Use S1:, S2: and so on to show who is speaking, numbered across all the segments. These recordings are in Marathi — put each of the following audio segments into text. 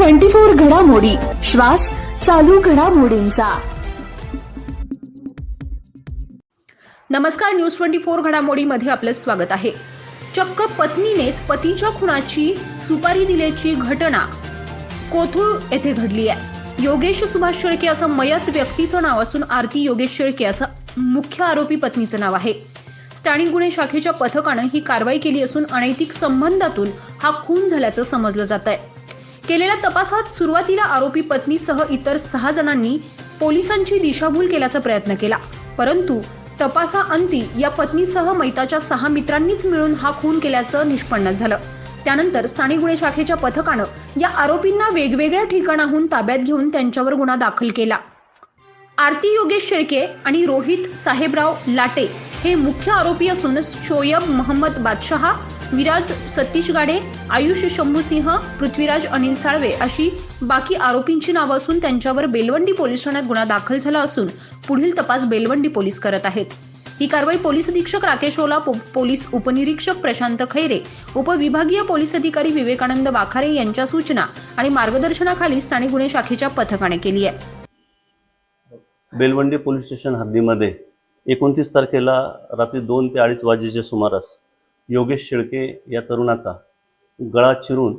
S1: ट्वेंटी फोर घडामोडी. श्वास चालू घडामोडींचा.
S2: नमस्कार न्यूज ट्वेंटी फोर घडामोडीमध्ये आपलं स्वागत आहे. चक्क पत्नीनेच पतीच्या खुनाची सुपारी दिल्याची घटना कोथुळ येथे घडली आहे. योगेश सुभाष शेळके असं मयत व्यक्तीचं नाव असून आरती योगेश शेळके असं मुख्य आरोपी पत्नीचं नाव आहे. स्थानिक गुन्हे शाखेच्या पथकानं ही कारवाई केली असून अनैतिक संबंधातून हा खून झाल्याचं समजलं जात आहे केलेल्या तपासात सुरुवातीला आरोपी पत्नीसह इतर सहा जणांनी पोलिसांची दिशाभूल केल्याचा प्रयत्न केला. परंतु तपासा अंती या पत्नीसह मैताच्या सहा मित्रांनीच मिळून हा खून केल्याचं निष्पन्न झालं. त्यानंतर स्थानिक गुन्हे शाखेच्या पथकानं या आरोपींना वेगवेगळ्या ठिकाणाहून ताब्यात घेऊन त्यांच्यावर गुन्हा दाखल केला. आरती योगेश शेळके आणि रोहित साहेबराव लाटे हे मुख्य आरोपी असून शोयब मोहम्मद बादशहा विराज सतीश गाडे आयुष शंभूसिंह पृथ्वीराज अनिल साळवे अशी बाकी आरोपींची नावं असून त्यांच्यावर बेलवंडी पोलीस ठाण्यात गुन्हा दाखल झाला असून पुढील तपास बेलवंडी पोलीस करत आहेत. ही कारवाई पोलीस अधीक्षक राकेश ओला पो- पोलीस उपनिरीक्षक प्रशांत खैरे उपविभागीय पोलीस अधिकारी विवेकानंद वाखारे यांच्या सूचना आणि मार्गदर्शनाखाली स्थानिक गुन्हे शाखेच्या पथकाने केली आहे.
S3: बेलवंडी पोलीस स्टेशन हद्दीमध्ये एकोणतीस तारखेला रात्री दोन ते अडीच वाजेच्या सुमारास योगेश शेळके या तरुणाचा गळा चिरून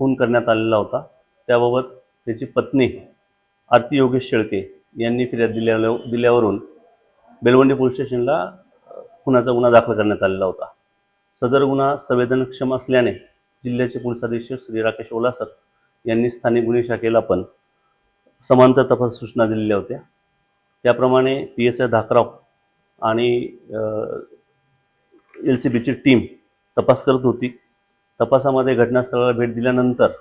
S3: खून करण्यात आलेला होता. त्याबाबत त्याची पत्नी आरती योगेश शेळके यांनी फिर्याद दिल्या दिल्यावरून बेलवंडी पोलीस स्टेशनला खुनाचा गुन्हा दाखल करण्यात आलेला होता. सदर गुन्हा संवेदनक्षम असल्याने जिल्ह्याचे पोलीस अधीक्षक श्री राकेश ओलासर यांनी स्थानिक गुन्हे शाखेला पण समांतर तपास सूचना दिलेल्या होत्या. त्याप्रमाणे पी एस आय धाकराव आणि एल सी बीची टीम तपास करत होती. तपासामध्ये घटनास्थळाला भेट दिल्यानंतर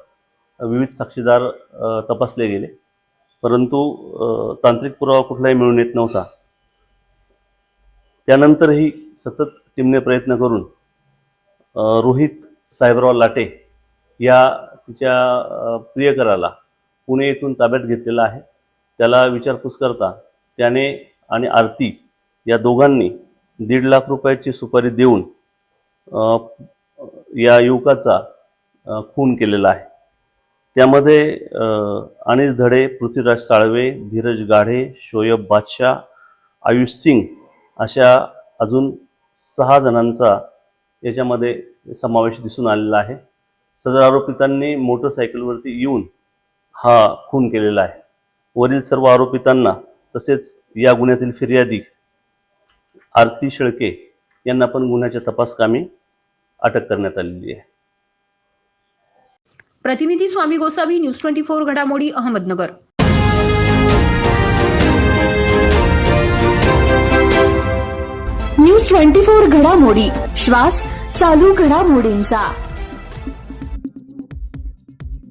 S3: विविध साक्षीदार तपासले गेले. परंतु तांत्रिक पुरावा कुठलाही मिळून येत नव्हता. त्यानंतरही सतत टीमने प्रयत्न करून रोहित साहेबराव लाटे या तिच्या प्रियकराला पुणे येथून ताब्यात घेतलेला आहे. त्याला विचारपूस करता त्याने आणि आरती या दोघांनी दीड लाख रुपयाची सुपारी देऊन या युवकाचा खून केलेला आहे. त्यामध्ये अनिल धडे पृथ्वीराज साळवे धीरज गाढे शोएब बादशाह आयुष सिंग अशा अजून सहा जणांचा याच्यामध्ये समावेश दिसून आलेला आहे. सदर आरोपितांनी मोटरसायकलवरती येऊन हा खून केलेला आहे. वरील सर्व आरोपितांना तसेच या गुन्ह्यातील फिर्यादी आरती शेळके यांना पण गुन्ह्याच्या तपासकामी अटक करण्यात आलेली आहे.
S2: प्रतिनिधी Swami Gosavi news twenty four घडामोडी अहमदनगर.
S1: न्यूज ट्वेंटी फोर घडामोडी श्वास चालू घडामोडींचा.